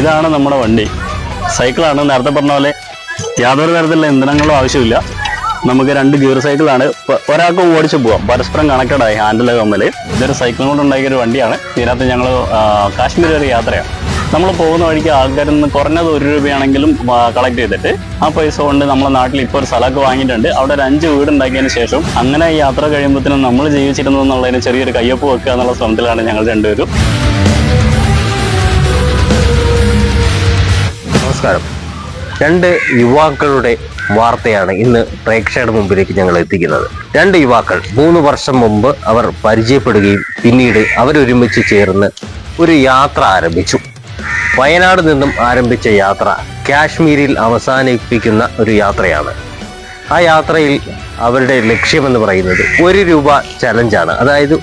ഇതാണ് നമ്മുടെ വണ്ടി. സൈക്കിളാണ് നേരത്തെ പറഞ്ഞ പോലെ യാതൊരു തരത്തിലുള്ള ഇന്ധനങ്ങളും ആവശ്യമില്ല. നമുക്ക് രണ്ട് ഗിയർ സൈക്കിളാണ് ഒരാൾക്ക് ഓടിച്ചു പോവാം. പരസ്പരം കണക്റ്റഡ് ആയി ഹാൻഡിൽ തമ്മിൽ ഇതൊരു സൈക്കിൾ കൊണ്ട് ഉണ്ടാക്കിയ ഒരു വണ്ടിയാണ്. ഇതിനകത്ത് ഞങ്ങൾ കാശ്മീർ വരെ യാത്രയാണ്. നമ്മൾ പോകുന്ന വഴിക്ക് ആൾക്കാരിൽ നിന്ന് കുറഞ്ഞത് ഒരു രൂപയാണെങ്കിലും കളക്ട് ചെയ്തിട്ട് ആ പൈസ കൊണ്ട് നമ്മളെ നാട്ടിൽ ഇപ്പോൾ ഒരു സ്ഥലമൊക്കെ വാങ്ങിയിട്ടുണ്ട്. അവിടെ ഒരു അഞ്ച് വീട് ഉണ്ടാക്കിയതിന് ശേഷം അങ്ങനെ യാത്ര കഴിയുമ്പോഴത്തേനും നമ്മൾ ജീവിച്ചിരുന്നു എന്നുള്ളതിന് ചെറിയൊരു കയ്യൊപ്പ് വെക്കുക എന്നുള്ള ശ്രമത്തിലാണ് ഞങ്ങൾ രണ്ടുപേരും നമസ്കാരം. രണ്ട് യുവാക്കളുടെ വാർത്തയാണ് ഇന്ന് പ്രേക്ഷകരുടെ മുമ്പിലേക്ക് ഞങ്ങൾ എത്തിക്കുന്നത്. രണ്ട് യുവാക്കൾ മൂന്ന് വർഷം മുമ്പ് അവർ പരിചയപ്പെടുകയും പിന്നീട് അവരൊരുമിച്ച് ചേർന്ന് ഒരു യാത്ര ആരംഭിച്ചു. വയനാട് നിന്നും ആരംഭിച്ച യാത്ര കാശ്മീരിൽ അവസാനിപ്പിക്കുന്ന ഒരു യാത്രയാണ്. ആ യാത്രയിൽ അവരുടെ ലക്ഷ്യമെന്ന് പറയുന്നത് ഒരു രൂപ ചലഞ്ചാണ് അതായത്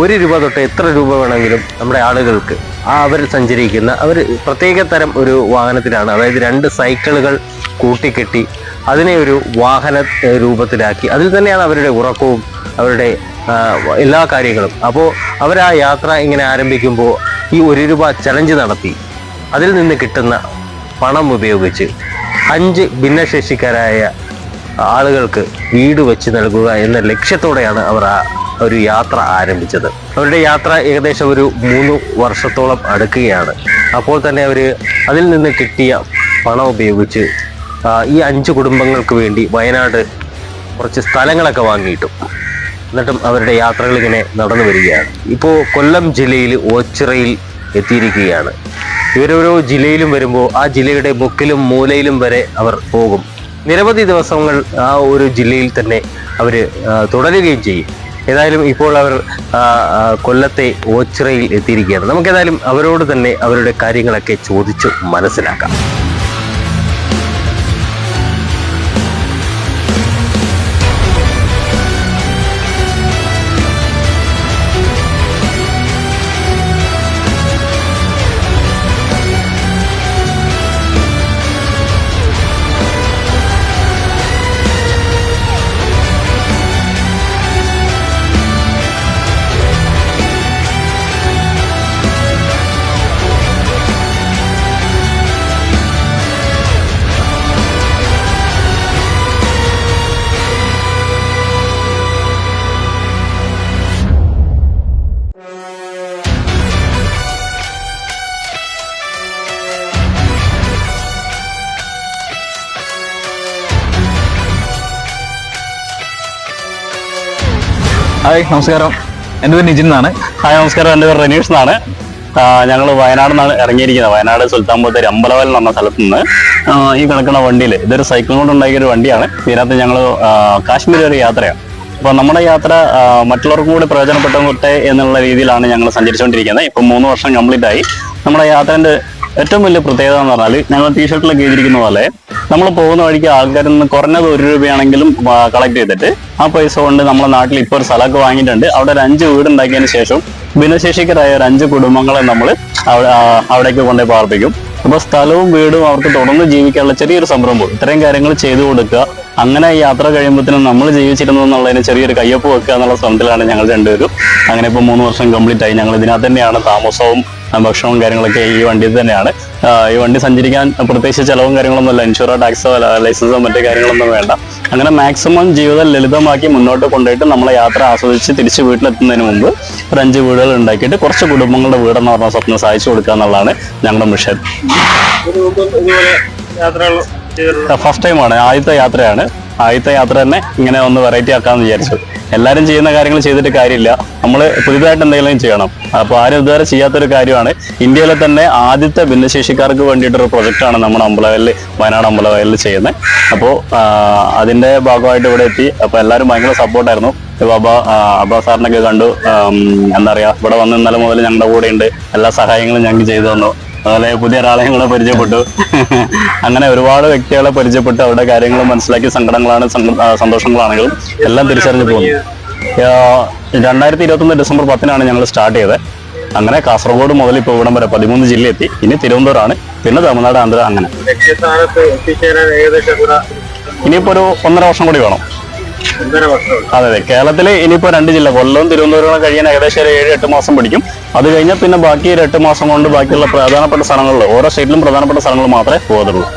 ഒരു രൂപ തൊട്ട് എത്ര രൂപ വേണമെങ്കിലും നമ്മുടെ ആളുകൾക്ക് ആ അവർ സഞ്ചരിക്കുന്ന അവർ പ്രത്യേക തരം ഒരു വാഹനത്തിലാണ്. അതായത് രണ്ട് സൈക്കിളുകൾ കൂട്ടിക്കെട്ടി അതിനെ ഒരു വാഹന രൂപത്തിലാക്കി. അതിൽ തന്നെയാണ് അവരുടെ ഉറക്കവും അവരുടെ എല്ലാ കാര്യങ്ങളും. അപ്പോൾ അവർ ആ യാത്ര ഇങ്ങനെ ആരംഭിക്കുമ്പോൾ ഈ ഒരു രൂപ ചലഞ്ച് നടത്തി. അതിൽ നിന്ന് കിട്ടുന്ന പണം ഉപയോഗിച്ച് അഞ്ച് ഭിന്നശേഷിക്കാരായ ആളുകൾക്ക് വീട് വെച്ച് നൽകുക എന്ന ലക്ഷ്യത്തോടെയാണ് അവർ ആ ഒരു യാത്ര ആരംഭിച്ചത്. അവരുടെ യാത്ര ഏകദേശം ഒരു മൂന്ന് വർഷത്തോളം അടുക്കുകയാണ്. അപ്പോൾ തന്നെ അവർ അതിൽ നിന്ന് കിട്ടിയ പണം ഉപയോഗിച്ച് ഈ അഞ്ച് കുടുംബങ്ങൾക്ക് വേണ്ടി വയനാട് കുറച്ച് സ്ഥലങ്ങളൊക്കെ വാങ്ങിയിട്ടു. എന്നിട്ടും അവരുടെ യാത്രകൾ ഇങ്ങനെ നടന്നു വരികയാണ്. ഇപ്പോൾ കൊല്ലം ജില്ലയിൽ ഓച്ചിറയിൽ എത്തിയിരിക്കുകയാണ്. ഇവരോരോ ജില്ലയിലും വരുമ്പോൾ ആ ജില്ലയുടെ മുക്കിലും മൂലയിലും വരെ അവർ പോകും. നിരവധി ദിവസങ്ങൾ ആ ഒരു ജില്ലയിൽ തന്നെ അവർ തുടരുകയും ചെയ്യും. ഏതായാലും ഇപ്പോൾ അവർ കൊല്ലത്തെ ഓച്ചിറയിൽ എത്തിയിരിക്കുകയാണ്. നമുക്ക് ഏതായാലും അവരോട് തന്നെ അവരുടെ കാര്യങ്ങളൊക്കെ ചോദിച്ചു മനസ്സിലാക്കാം. ഹായ് നമസ്കാരം. എന്റെ പേര് നിജിൻ എന്നാണ്. ഹായ് നമസ്കാരം. എന്റെ പേര് റനീഷ് എന്നാണ്. ഞങ്ങൾ വയനാട് നിന്നാണ് ഇറങ്ങിയിരിക്കുന്നത്. വയനാട് സുൽത്താൻ ബത്തേരി അമ്പലവൽ എന്ന് പറഞ്ഞ സ്ഥലത്ത് നിന്ന്. ഈ കിടക്കുന്ന വണ്ടിയിൽ ഇതൊരു സൈക്കിൾ കൊണ്ട് ഉണ്ടാക്കിയ ഒരു വണ്ടിയാണ്. ഇതിനകത്ത് ഞങ്ങൾ കാശ്മീർ ഒരു യാത്രയാണ്. അപ്പോൾ നമ്മുടെ യാത്ര മറ്റുള്ളവർക്കും കൂടി പ്രയോജനപ്പെട്ടെ എന്നുള്ള രീതിയിലാണ് ഞങ്ങൾ സഞ്ചരിച്ചുകൊണ്ടിരിക്കുന്നത്. ഇപ്പം മൂന്ന് വർഷം കംപ്ലീറ്റ് ആയി. നമ്മുടെ യാത്രേന്റെ ഏറ്റവും വലിയ പ്രത്യേകത എന്ന് പറഞ്ഞാൽ ഞങ്ങൾ ടീഷർട്ടിലൊക്കെ എഴുതിയിരിക്കുന്ന പോലെ നമ്മൾ പോകുന്ന വഴിക്ക് ആൾക്കാരിൽ നിന്ന് കുറഞ്ഞത് ഒരു രൂപയാണെങ്കിലും കളക്ട് ചെയ്തിട്ട് ആ പൈസ കൊണ്ട് നമ്മുടെ നാട്ടിൽ ഇപ്പോൾ ഒരു സ്ഥലമൊക്കെ വാങ്ങിയിട്ടുണ്ട്. അവിടെ ഒരു അഞ്ച് വീട് ഉണ്ടാക്കിയതിന് ശേഷം ഭിന്നശേഷിക്കരായ ഒരു അഞ്ച് കുടുംബങ്ങളെ നമ്മൾ അവിടേക്ക് കൊണ്ടുപോയി പാർപ്പിക്കും. അപ്പൊ സ്ഥലവും വീടും അവർക്ക് തുടർന്ന് ജീവിക്കാനുള്ള ചെറിയൊരു സംരംഭം. ഇത്രയും കാര്യങ്ങൾ ചെയ്തു കൊടുക്കുക. അങ്ങനെ യാത്ര കഴിയുമ്പോഴത്തേനും നമ്മൾ ജീവിച്ചിരുന്നു എന്നുള്ളതിന് ചെറിയൊരു കയ്യൊപ്പ് വെക്കുക എന്നുള്ള ശ്രമത്തിലാണ് ഞങ്ങൾ രണ്ടുപേരും. അങ്ങനെ ഇപ്പൊ മൂന്ന് വർഷം കംപ്ലീറ്റ് ആയി. ഞങ്ങൾ ഇതിനകത്ത് തന്നെയാണ് താമസവും ഭക്ഷണവും കാര്യങ്ങളൊക്കെ ഈ വണ്ടിയിൽ തന്നെയാണ്. ഈ വണ്ടി സഞ്ചരിക്കാൻ പ്രത്യേകിച്ച് ചിലവും കാര്യങ്ങളൊന്നുമില്ല. ഇൻഷുറോ ടാക്സോ ലൈസൻസോ മറ്റു കാര്യങ്ങളൊന്നും വേണ്ട. അങ്ങനെ മാക്സിമം ജീവിതം ലളിതമാക്കി മുന്നോട്ട് കൊണ്ടുപോയിട്ട് നമ്മളെ യാത്ര ആസ്വദിച്ച് തിരിച്ച് വീട്ടിലെത്തുന്നതിന് മുമ്പ് ഒരു അഞ്ച് വീടുകൾ ഉണ്ടാക്കിയിട്ട് കുറച്ച് കുടുംബങ്ങളുടെ വീടെന്ന് പറഞ്ഞ സ്വപ്നം സാധിച്ചു കൊടുക്കുക എന്നുള്ളതാണ് ഞങ്ങളുടെ മിഷൻ ഫസ്റ്റ് ടൈമാണ് ആദ്യത്തെ യാത്രയാണ്. ആദ്യത്തെ യാത്ര തന്നെ ഇങ്ങനെ ഒന്ന് വെറൈറ്റി ആക്കാമെന്ന് വിചാരിച്ചു. എല്ലാവരും ചെയ്യുന്ന കാര്യങ്ങൾ ചെയ്തിട്ട് കാര്യമില്ല. നമ്മൾ പുതിയതായിട്ട് എന്തെങ്കിലും ചെയ്യണം. അപ്പോൾ ആരും ഇതുവരെ ചെയ്യാത്തൊരു കാര്യമാണ്. ഇന്ത്യയിലെ തന്നെ ആദ്യത്തെ ഭിന്നശേഷിക്കാർക്ക് വേണ്ടിയിട്ടൊരു പ്രൊജക്റ്റാണ് നമ്മുടെ അമ്പലവയലിൽ വയനാട് അമ്പലവയലിൽ ചെയ്യുന്നത്. അപ്പോൾ അതിന്റെ ഭാഗമായിട്ട് ഇവിടെ എത്തി. അപ്പോൾ എല്ലാവരും ഭയങ്കര സപ്പോർട്ടായിരുന്നു. ബാബ അബ്ബാ സാറിനൊക്കെ കണ്ടു. എന്താ പറയാ ഇവിടെ വന്ന് ഇന്നലെ മുതൽ ഞങ്ങളുടെ കൂടെ ഉണ്ട് എല്ലാ സഹായങ്ങളും ഞങ്ങൾക്ക് ചെയ്തു തന്നു. അതുപോലെ പുതിയ ഒരാളെ ഞങ്ങളെ പരിചയപ്പെട്ടു. അങ്ങനെ ഒരുപാട് വ്യക്തികളെ പരിചയപ്പെട്ട്. അവരുടെ കാര്യങ്ങൾ മനസ്സിലാക്കി സങ്കടങ്ങളാണ് സങ്ക- സന്തോഷങ്ങളാണെങ്കിലും എല്ലാം തിരിച്ചറിഞ്ഞു പോകുന്നു. രണ്ടായിരത്തി ഇരുപത്തൊന്ന് ഡിസംബർ പത്തിനാണ് ഞങ്ങൾ സ്റ്റാർട്ട് ചെയ്തത്. അങ്ങനെ കാസർഗോഡ് മുതൽ ഇപ്പോൾ ഇവിടം വരെ പതിമൂന്ന് ജില്ല എത്തി ഇനി തിരുവനന്തപുരമാണ് പിന്നെ തമിഴ്നാട് ആന്ധ്ര അങ്ങനെ. ഇനിയിപ്പോ ഒരു ഒന്നര വർഷം കൂടി വേണം. അതെ അതെ. കേരളത്തിൽ ഇനിയിപ്പോ രണ്ട് ജില്ല കൊല്ലവും തിരുവനന്തപുരം കഴിയാൻ ഏകദേശം ഒരു ഏഴ് എട്ട് മാസം പിടിക്കും. അത് കഴിഞ്ഞാൽ പിന്നെ ബാക്കി ഒരു എട്ട് മാസം കൊണ്ട് ബാക്കിയുള്ള പ്രധാനപ്പെട്ട സ്ഥലങ്ങളിൽ ഓരോ സ്റ്റേറ്റിലും പ്രധാനപ്പെട്ട സ്ഥലങ്ങൾ മാത്രമേ പോകത്തുള്ളൂ.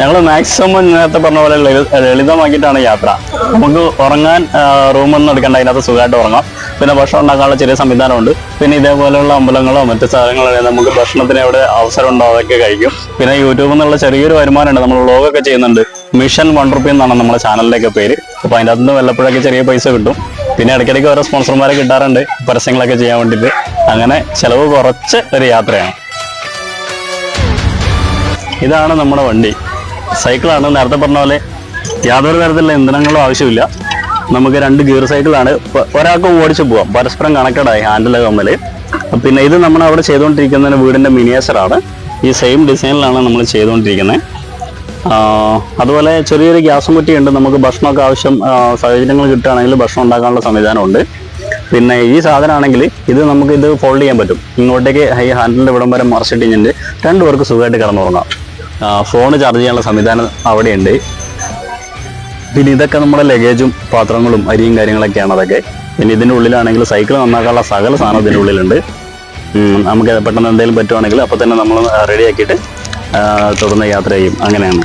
ഞങ്ങൾ മാക്സിമം നേരത്തെ പറഞ്ഞ പോലെ ലളിത- ലളിതമാക്കിയിട്ടാണ് യാത്ര. നമുക്ക് ഉറങ്ങാൻ റൂമൊന്നും എടുക്കേണ്ട. അതിനകത്ത് സുഖമായിട്ട് ഉറങ്ങാം. പിന്നെ ഭക്ഷണം ഉണ്ടാക്കാനുള്ള ചെറിയ സംവിധാനമുണ്ട്. പിന്നെ ഇതേപോലെയുള്ള അമ്പലങ്ങളോ മറ്റു സ്ഥലങ്ങളോ നമുക്ക് ഭക്ഷണത്തിന് എവിടെ അവസരം ഉണ്ടോ അതൊക്കെ കഴിക്കും. പിന്നെ യൂട്യൂബിൽ നിന്നുള്ള ചെറിയൊരു വരുമാനമുണ്ട്. നമ്മൾ വ്ളോഗൊക്കെ ചെയ്യുന്നുണ്ട്. മിഷൻ വൺ റുപ്പി എന്നാണ് നമ്മുടെ ചാനലിന്റെയൊക്കെ പേര്. അപ്പൊ അതിന്റെ അകത്തുനിന്ന് വല്ലപ്പോഴൊക്കെ ചെറിയ പൈസ കിട്ടും. പിന്നെ ഇടയ്ക്കിടയ്ക്ക് ഓരോ സ്പോൺസർമാരെ കിട്ടാറുണ്ട്. പരസ്യങ്ങളൊക്കെ ചെയ്യാൻ വേണ്ടിയിട്ട്. അങ്ങനെ ചിലവ് കുറച്ച് ഒരു യാത്രയാണ്. ഇതാണ് നമ്മുടെ വണ്ടി. സൈക്കിളാണ് നേരത്തെ പറഞ്ഞ പോലെ യാതൊരു തരത്തിലുള്ള ഇന്ധനങ്ങളും ആവശ്യമില്ല. നമുക്ക് രണ്ട് ഗിയർ സൈക്കിളാണ് ഒരാൾക്ക് ഓടിച്ചു പോവാം. പരസ്പരം കണക്റ്റഡ് ആയി ഹാൻഡിൽ തമ്മിൽ പിന്നെ ഇത് നമ്മൾ അവിടെ ചെയ്തുകൊണ്ടിരിക്കുന്ന വീടിന്റെ മിനിയേച്ചറാണ് ഈ സെയിം ഡിസൈനിലാണ് നമ്മൾ ചെയ്തുകൊണ്ടിരിക്കുന്നത് അതുപോലെ ചെറിയൊരു ഗ്യാസും കുറ്റിയുണ്ട്. നമുക്ക് ഭക്ഷണമൊക്കെ ആവശ്യം സാഹചര്യങ്ങൾ കിട്ടുകയാണെങ്കിൽ ഭക്ഷണം ഉണ്ടാക്കാനുള്ള സംവിധാനമുണ്ട്. പിന്നെ ഈ സാധനമാണെങ്കിൽ ഇത് നമുക്ക് ഇത് ഫോൾഡ് ചെയ്യാൻ പറ്റും. ഇങ്ങോട്ടേക്ക് ഈ ഹാൻഡിൽ ഇവിടം വരെ മറിച്ചിട്ട് രണ്ടുപേർക്ക് സുഖമായിട്ട് കിടന്നുറങ്ങാം. ഫോൺ ചാർജ് ചെയ്യാനുള്ള സംവിധാനം അവിടെയുണ്ട്. പിന്നെ ഇതൊക്കെ നമ്മുടെ ലഗേജും പാത്രങ്ങളും അരിയും കാര്യങ്ങളൊക്കെയാണ് അതൊക്കെ. പിന്നെ ഇതിന്റെ ഉള്ളിലാണെങ്കിൽ സൈക്കിൾ നന്നാക്കാനുള്ള സകല സാധനം ഇതിന്റെ ഉള്ളിലുണ്ട്. നമുക്ക് പെട്ടെന്ന് എന്തെങ്കിലും പറ്റുവാണെങ്കിൽ അപ്പോൾ തന്നെ നമ്മൾ റെഡിയാക്കിയിട്ട് തുടർന്ന് യാത്ര ചെയ്യും. അങ്ങനെയാണ്.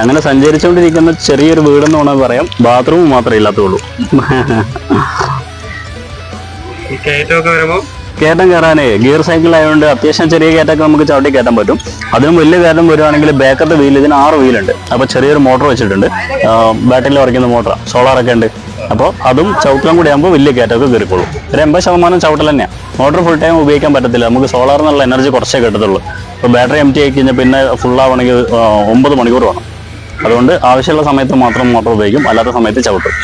അങ്ങനെ സഞ്ചരിച്ചുകൊണ്ടിരിക്കുന്ന ചെറിയൊരു വീടെന്ന് വേണമെങ്കിൽ പറയാം. ബാത്റൂം മാത്രമേ ഇല്ലാത്തുള്ളൂ ഈ കയറ്റം കയറാനേ ഗിയർ സൈക്കിൾ ആയതുകൊണ്ട് അത്യാവശ്യം ചെറിയ കയറ്റമൊക്കെ നമുക്ക് ചവിട്ടി കയറ്റാൻ പറ്റും. അതിനും വലിയ കയറ്റം വരുവാണെങ്കിൽ ബാക്കത്തെ വീൽ ഇതിന് ആറ് വീലുണ്ട് അപ്പോൾ ചെറിയൊരു മോട്ടോർ വെച്ചിട്ടുണ്ട്. ബാറ്ററിയിൽ വരയ്ക്കുന്ന സോളാർ സോളാറൊക്കെ ഉണ്ട്. അപ്പോൾ അതും ചവിട്ടാൻ കൂടി ആകുമ്പോൾ വലിയ കയറ്റമൊക്കെ കയറിക്കോളും. ഒരു എൺപത് ശതമാനം ചവിട്ടൽ തന്നെയാണ് മോട്ടോർ ഫുൾ ടൈം ഉപയോഗിക്കാൻ പറ്റത്തില്ല. നമുക്ക് സോളാർ എന്നുള്ള എനർജി കുറച്ചേ കിട്ടത്തുള്ളൂ. അപ്പോൾ ബാറ്ററി എം ടി ആയി കഴിഞ്ഞാൽ പിന്നെ ഫുൾ ആവണമെങ്കിൽ ഒമ്പത് മണിക്കൂർ വേണം. അതുകൊണ്ട് ആവശ്യമുള്ള സമയത്ത് മാത്രം മോട്ടോർ ഉപയോഗിക്കും. അല്ലാത്ത സമയത്ത് ചവിട്ടും.